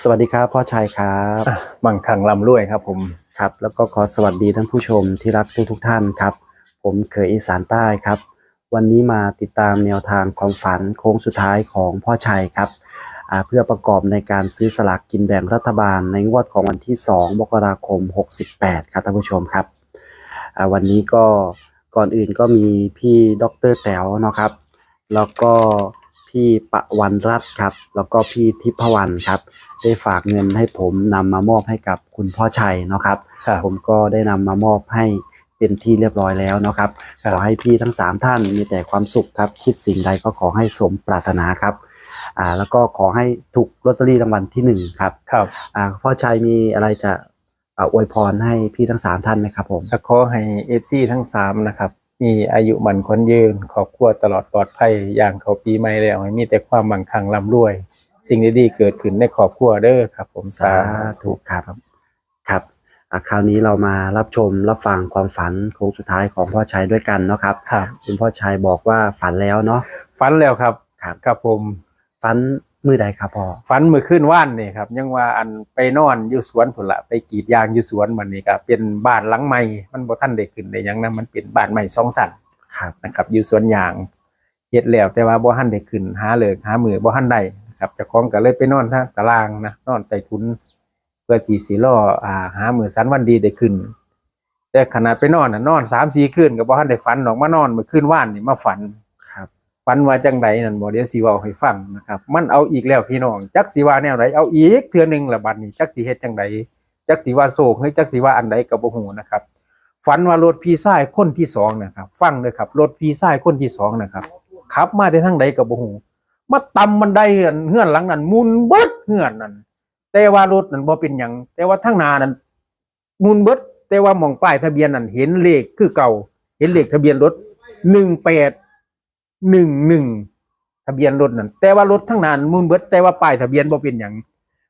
สวัสดีครับพ่อชัยครับมั่งคั่งร่ำรวยครับ ผมครับ แล้วก็ขอสวัสดีท่านผู้ชมที่รักทุกทุกๆท่านครับ ผมเคยอีสานใต้ครับ วันนี้มาติดตามแนวทางความฝันโค้งสุดท้ายของพ่อชัยครับอ่าเพื่อประกอบในการซื้อสลากกินแบ่งรัฐบาลในงวดของวันที่ 2 มกราคม 68 ครับท่านผู้ชมครับอ่าวันนี้ก็ก่อนอื่นก็มีพี่ดรแต๋วเนาะครับ แล้วก็ พี่ประวันรัตน์ครับ แล้วก็พี่ทิพวรรณครับ ได้ฝากเงินให้ผมนำมามอบให้กับคุณพ่อชัยเนาะครับ ครับ ผมก็ได้นำมามอบให้เป็นที่เรียบร้อยแล้วเนาะครับ ครับ ขอให้พี่ทั้งสามท่านมีแต่ความสุขครับ คิดสิ่งใดก็ขอให้สมปรารถนาครับ อ่า แล้วก็ขอให้ถูกลอตเตอรี่รางวัลที่หนึ่งครับ ครับ อ่าพ่อชัยมีอะไรจะอ่าอวยพรให้พี่ทั้งสามท่านไหมครับผม ก็ขอให้เอฟซีทั้งสามนะครับ มีอายุมันคนยืนครอบครัวตลอดปลอดภัยอย่างเขาปีใหม่แล้วให้มีแต่ความมั่งคั่งร่ำรวย สิ่งดีๆเกิดขึ้นในครอบครัวเด้อครับผมสาธุครับครับอะคราวนี้เรามารับชมรับฟังความฝันโค้งสุดท้ายของพ่อชัยด้วยกันเนาะครับครับคุณพ่อชัยบอกว่าฝันแล้วเนาะฝันแล้วครับครับครับผมฝัน มือใดครับพ่อฝันเมื่อคืนว่านนี่ครับยังว่าอันไปนอนอยู่สวนผุนละไปกรีดยางอยู่สวนมันนี่ครับเป็นบ้านหลังใหม่มันบ่ทันได้ขึ้นได้หยังนะมันเป็นบ้านใหม่สองสันครับนะครับอยู่สวนยางเฮ็ดแล้วแต่ว่าบ่ทันได้ขึ้นหาเลิกหามือบ่ทันได้นะครับเจ้าของก็เลยไปนอนทางตารางนะนอนใต้ทุนเพื่อที่สิรออ่าหามือสันวันดีได้ขึ้น แต่ขนาดไปนอนน่ะนอน3-4คืนก็บ่ทันได้ฝันดอกมานอนเมื่อคืนว่านนี่มาฝันครับ ฝันว่าจังไดนั่นบ่เดี๋ยวสิเว้าให้ฟังนะครับ มันเอาอีกแล้วพี่น้อง จักสิว่าแนวใดเอาอีกเทื่อนึงละบัดนี้ จักสิเฮ็ดจังไดจักสิว่าโศกหรือจักสิว่าอันใดก็บ่ฮู้นะครับ ฝันว่ารถพี่ชายคนที่สองนะครับ ฟังเลยครับรถพี่ชายคนที่สองนะครับขับมาได้ทางใดก็บ่ฮู้มาตำบันไดอันเฮือนหลังนั้นมุนเบิดเฮือนนั้นแต่ว่ารถนั้นบ่เป็นหยังแต่ว่าทางหน้านั้นมุนเบิดแต่ว่ามองป้ายทะเบียนนั้นเห็นเลขคือเก่า เห็นเลขทะเบียนรถ 1811ทะเบียนรถนั้นแต่ว่ารถทางหน้านั้นหมุนเบิดแต่ว่าป้ายทะเบียนบ่เป็นหยัง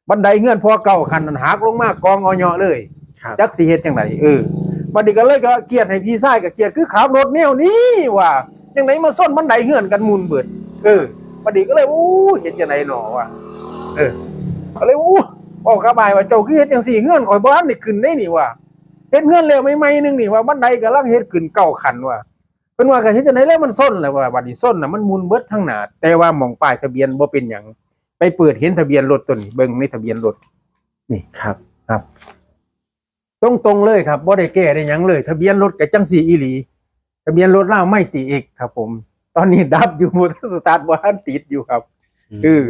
บันไดเฮือนพอเก่าคันนั้นหักลงมากองออยเลยครับจักสิเฮ็ดจังไดเออบัดนี้ก็เลยก็เกลียดให้พี่ชายก็เกลียดคือขับรถแนวนี้ว่าจังไดมาส้นบันไดเฮือนกันมุนเบิดเออบัดนี้ก็เลยโอ้เฮ็ดจังไดหนอว่ะเออก็เลยโอ้บอกกระบายว่าเจ้าคือเฮ็ดจังซี่เฮือนข่อยบ่ทันได้ขึ้นได้นี่ว่าเฮ็ดเฮือนแล้วใหม่ๆนึงนี่ว่าบันไดกำลังเฮ็ดขึ้นเก้าขั้นว่า เพิ่นว่าก็เฮ็ดจังไดแล้วมันส้นแล้วว่าบัดนี้ส้นน่ะมันมุนเบิดทั้งหน้าแต่ว่าหม่องป้ายทะเบียนบ่เป็นหยังไปเปิดเห็นทะเบียนรถตัวนี้เบิ่งในทะเบียนรถครับครับ ตรงตรงๆเลยครับบ่ได้แก้ได้หยังเลย ทะเบียนรถกับจังสีอีหลี ทะเบียนรถเล่าวไม่ติเอกครับ ผม ตอนนี้ดับอยู่มอเตอร์สตาร์ทบ่ทันติดอยู่ครับเออ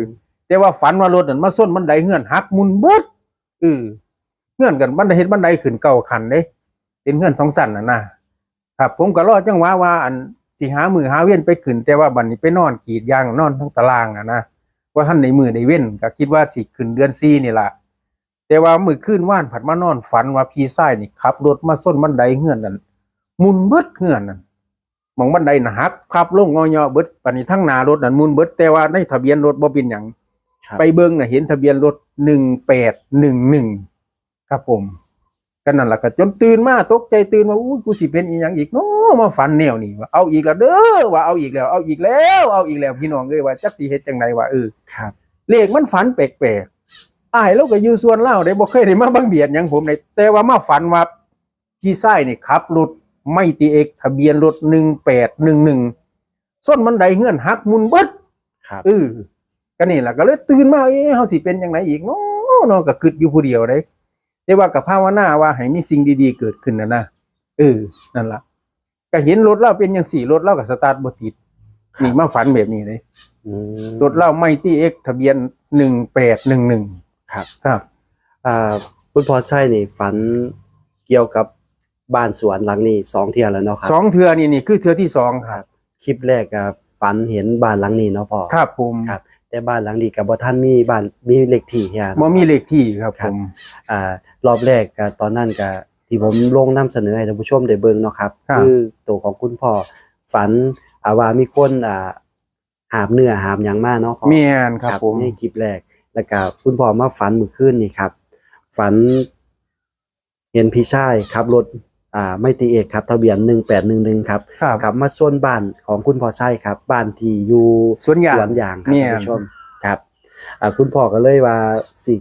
แต่ว่าฝันว่ารถนั่นมาส้นบันไดเฮือนหักหมุนเบิดเออเฮือนกันบันไดเฮ็ดบันไดขึ้นเก่าคันเด้เป็นเฮือนสองสั้นน่ะนะ ครับผมก็รอจังหวะว่าอันสิหามือหาเว้นไปขึ้น แต่ว่าบัดนี้ไปนอนกรีดยางนอนทั้งตารางอะนะว่าท่านในมือในเว้นก็คิดว่าสิขึ้นเดือน4นี่ล่ะแต่ว่ามือขึ้นว่านผัดมานอนฝันว่าพี่ชายนี่ขับรถมาส้นบันไดเฮือนนั่นหมุนเบิดเฮือนนั่นหมองบันไดน่ะหักขับลงงอยอเบิดปานนี้ทั้งหน้ารถนั่นหมุนเบิดแต่ว่าในทะเบียนรถบ่เป็นหยังครับไปเบิ่งน่ะเห็นทะเบียนรถ1811ครับผม ก็นั่นล่ะก็จนตื่นมาตกใจตื่นว่าอู้กูสิเป็นอีหยังอีกเนาะมาฝันแนวนี้ว่าเอาอีกแล้วเด้อว่าเอาอีกแล้วเอาอีกแล้วเอาอีกแล้วพี่น้องเอ้ยว่าจักสิเฮ็ดจังไดว่าเออครับเลขมันฝันแปลกๆอ้ายเราก็อยู่ส่วนเล่าได้บ่เคยได้มาบังเบียดหยังผมเลยแต่ว่ามาฝันว่าพี่ชายนี่ขับรถไม่ตีเอกทะเบียนรถ1811ส้นมันไดเฮือนหักหมุนเบิดครับเออก็นี่ล่ะก็เลยตื่นมาเอ๊ะเฮาสิเป็นจังไดอีกเนาะเนาะก็คิดอยู่ผู้เดียวเด้ แต่ว่าก็ภาวนาว่าให้มีสิ่งดีๆเกิดขึ้นนะนะเออนั่นล่ะก็เห็นรถเราเป็นจังสี่รถเราก็สตาร์ทบ่ติดนี่มาฝันแบบนี้เลยอืมรถเล่าไม่ที่เอ็กทะเบียนหนึ่งแปดหนึ่งหนึ่งครับครับอ่าคุณพ่อชัยนี่ฝันเกี่ยวกับบ้านสวนหลังนี้สองเที่ยแล้วเนาะครัสองเทือนี่นี่คือเทือที่สองครับ คลิปแรกก็ฝันเห็นบ้านหลังนี้เนาะพ่อครับผมครับ แต่บ้านหลังนี้กับบ่ท่านมีบ้านมีเลขที่เฮียบ่มีเลขที่ครับคผรับมอ่ารอบแรกก็ตอนนั้นก็ที่ผมลงนำเสนอให้ท่านผู้ชมได้เบิ่งเนาะครับครับคือตัวของคุณพ่อฝันอ่าว่ามีคนอ่าหาบเนื้อหาบหยังมาเนาะพ่อเมียนครับผมในคลิปแรก แล้วก็คุณพ่อมาฝันเมื่อคืนนี่ครับ ฝัน เห็นพี่ชายขับรถ อ่าไม่ตีเอกครับทะเบียนหนึ่งแปดหนึ่งหนึ่งครับครับขับมาส่วนบ้านของคุณพ่อชายครับ บ้านที่อยู่สวนยางสวนยางครับเนี่ย ท่านผู้ชมครับอ่าคุณพ่อก็เลยว่าสิ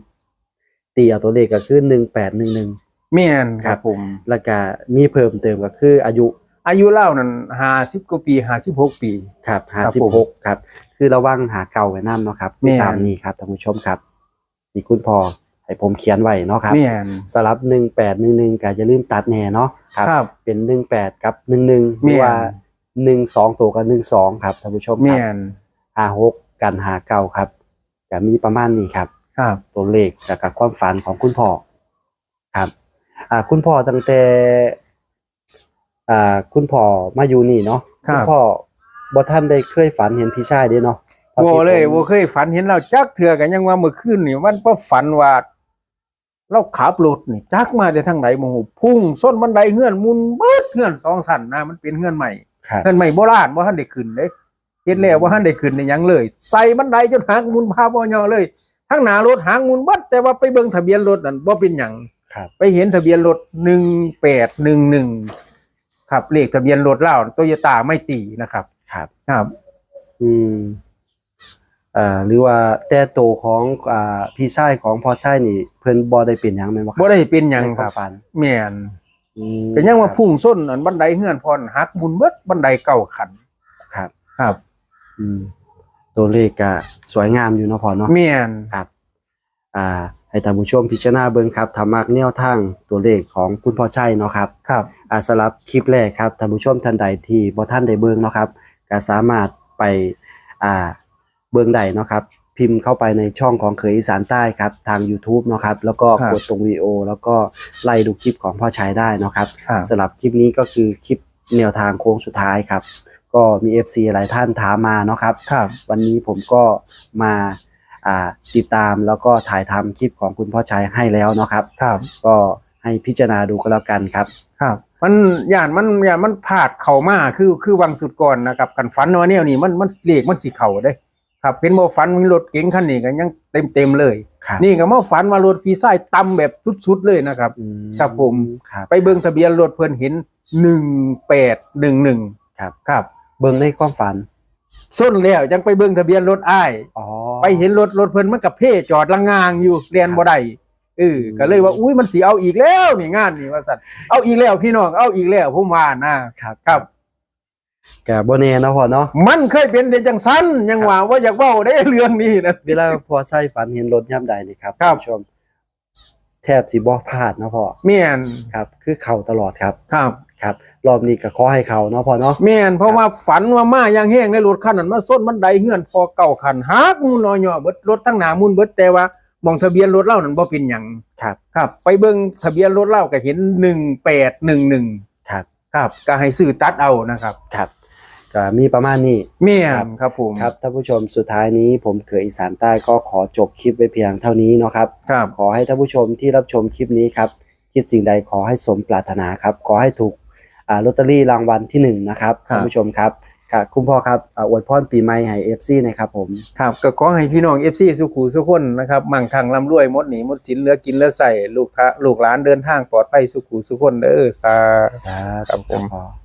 ตีเอาตัวเลขก็คือหนึ่งแปดหนึ่งหนึ่ง แม่นคครัรับ บผม แล้วก็มีเพิ่มเติมก็คืออายุอายุเล่านั้น50กว่าปี56ปี ครับครัห้าบสิบผหมกครับ คือระวังหาเก่าไว้นั่นเนาะครับแม่น ตามนี้ครับท่านผู้ชมครับที่คุณพ่อ ให้ผมเขียนไว้เนาะครับแม่น สลับหนึ่งแปดหนึ่งหนึ่งก็จะลืมตัดแน่เนาะครับ ครับ เป็นหนึ่งแปดกับหนึ่งหนึ่งหแม่รือนว่าหนึ่งสองตัวกับหนึ่งสองครับท่านผู้ชมคแม่รับนหาหกกันหาเก่าครับจะมีประมาณนี้ครับ ครับตัวเลขจากกับความฝันของคุณพ่อครับ อ่า คุณพ่อตั้งแต่ อ่า คุณพ่อมาอยู่นี่เนาะครับณพ่อบ่ท่านได้เคยฝันเห็นพี่ชายเด้เนาะท่าบ่ที่เลยผมบ่เคยฝันเห็นเราจักเทื่อกันยังว่าเมื่อคืนนี่มันบ่ฝันว่า เราขับรถนี่จักมาแต่ทางไหนบ่ฮู้พุ่งส้นบันไดเฮือนมุนเบิดเฮือนสองชั้นนะมันเป็นเฮือนใหม่ครับเฮือนใหม่โบราณบ่ทันได้ขึ้นเด้เฮ็ดแล้วบ่ทันได้ขึ้นได้หยังเลย ใส่บันไดจนหางมุนพาบ่ย่อเลยทั้งหน้ารถหางมุนเบิดแต่ว่าไปเบิ่งทะเบียนรถนั่นบ่เป็นหยังครับไปเห็นทะเบียนรถ1811ครับเลขทะเบียนรถเราโตโยต้าไม่ตีนะครับ ครับครับ อืม อ่าหรือว่าแต่โตวของอ่าพี่ชายของพ่อชายนี่ เพิ่นบ่ได้เป็นหยังแม่นบ่ครับบ่ได้เป็นหยังในคควารัมบฝันแม่นอืมเป็นยังว่าครับพุ่งส้นอันบันไดเฮือนพรหักมุนเบิดบันไดเก่าขันครับ ครับอืมตัวเลขก็สวยงามอยู่เนาะพ่อเนาะ แม่น ครับอ่าให้ท่านผู้ชมพิจารณาเบิ่งครับถ้ามักแนวทางตัวเลขของคุณพ่อชัยเนาะครับครับ อ่าสำหรับคลิปแรกครับท่านผู้ชมท่านใดที่บ่ท่านได้เบิ่งเนาะครับก็สามารถไปอ่า เบิ่งได้เนาะครับพิมพ์เข้าไปในช่องของเขยอีสานใต้ครับทาง YouTube เนาะครับแล้วก็กดตรงวิดีโอแล้วก็ไล่ดูคลิปของพ่อชัยได้เนาะครับครับ สำหรับคลิปนี้ก็คือคลิปแนวทางโค้งสุดท้ายครับ ก็มี FC หลายท่านถามมาเนาะครับ ครับ วันนี้ผมก็มาอ่าติดตามแล้วก็ถ่ายทำคลิปของคุณพ่อชัยให้แล้วเนาะครับ ครับ ก็ให้พิจารณาดูก็แล้วกันครับ ครับ มันย่านมันย่านมันพลาดเข้ามาคือคือวังสุดก่อนนะครับกันฝันว่าแนวนี้มันมันเลขมันสิเข้าเด้ ครับเป็นบ่ฝันมีรถเก๋งคันนี้ก็ยังเต็มเต็มๆเลย ครับนี่ก็มาฝันว่ารถพี่ชายต่ำแบบสุดๆเลยนะครับ อืมครับผม ครับไปเบิ่งทะเบียนรถเพิ่นเห็น1811ครับ ครับเบิ่งในความฝัน ส้นแล้วยังไปเบิ่งทะเบียนรถอ้าย อ๋อ ไปเห็นรถรถเพิ่นมันกับเพ่จอดละงางอยู่เรียนบ่ได้เออก็เลยว่าอุ้ยมันสิเอาอีกแล้วนี่งานนี่ว่าซั่นเอาอีกแล้วพี่น้องเอาอีกแล้วผมว่านะครับ ครับ กับโบเน่เนาะพ่อเนาะมันเคยเป็นแต่จังซั่นยังว่าว่าอยากเว้าได้เรื่องนี้นะ เวลาพอใส่ฝันเห็นรถย่ำใดนี่ครับครับท่านผู้ชม แทบสิบ่พลาดเนาะพ่อแม่นครับ คือเข่าตลอดครับครับ ครับ รอบนี้ก็ขอให้เขาเนาะพ่อเนาะ แม่นเพราะว่าฝันว่ามาอย่างแห้งในรถคันนั้นมาส้นบันไดเฮือนพอเก่าคันฮักมูนอยอเบิดรถทั้งหน้ามูนเบิดแต่ว่ามองทะเบียนรถเล่านั้นบ่เป็นหยังครับ ครับ ไปเบิ่งทะเบียนรถเล่าก็เห็น 1811 ครับครับก็ให้ซื้อตัดเอานะครับ ครับก็มีประมาณนี้แม่ครับนครับผมครับท่านผู้ชมสุดท้ายนี้ผมเขยอีสานใต้ก็ขอจบคลิปไว้เพียงเท่านี้เนาะครับ ครับ ขอให้ท่านผู้ชมที่รับชมคลิปนี้ครับ คิดสิ่งใดขอให้สมปรารถนาครับ ขอให้ถูกอ่าลอตเตอรี่รางวัลที่หนึ่งนะครับครับ ท่านผู้ชมครับ ค่ะคุณพ่อครับอ่าอวยพรปีใหม่ให้เอฟซีนะครับผม ครับก็ขอให้พี่น้อง FC สุขุสุขคนนะครับมั่งคั่งร่ำรวยหมดหนีหมดสินเหลือกินเหลือใส่ลูกพระลูกหลานเดินทางปลอดภัยสุขุสุขคนเด้อสา สาครัธุบผม พ่อ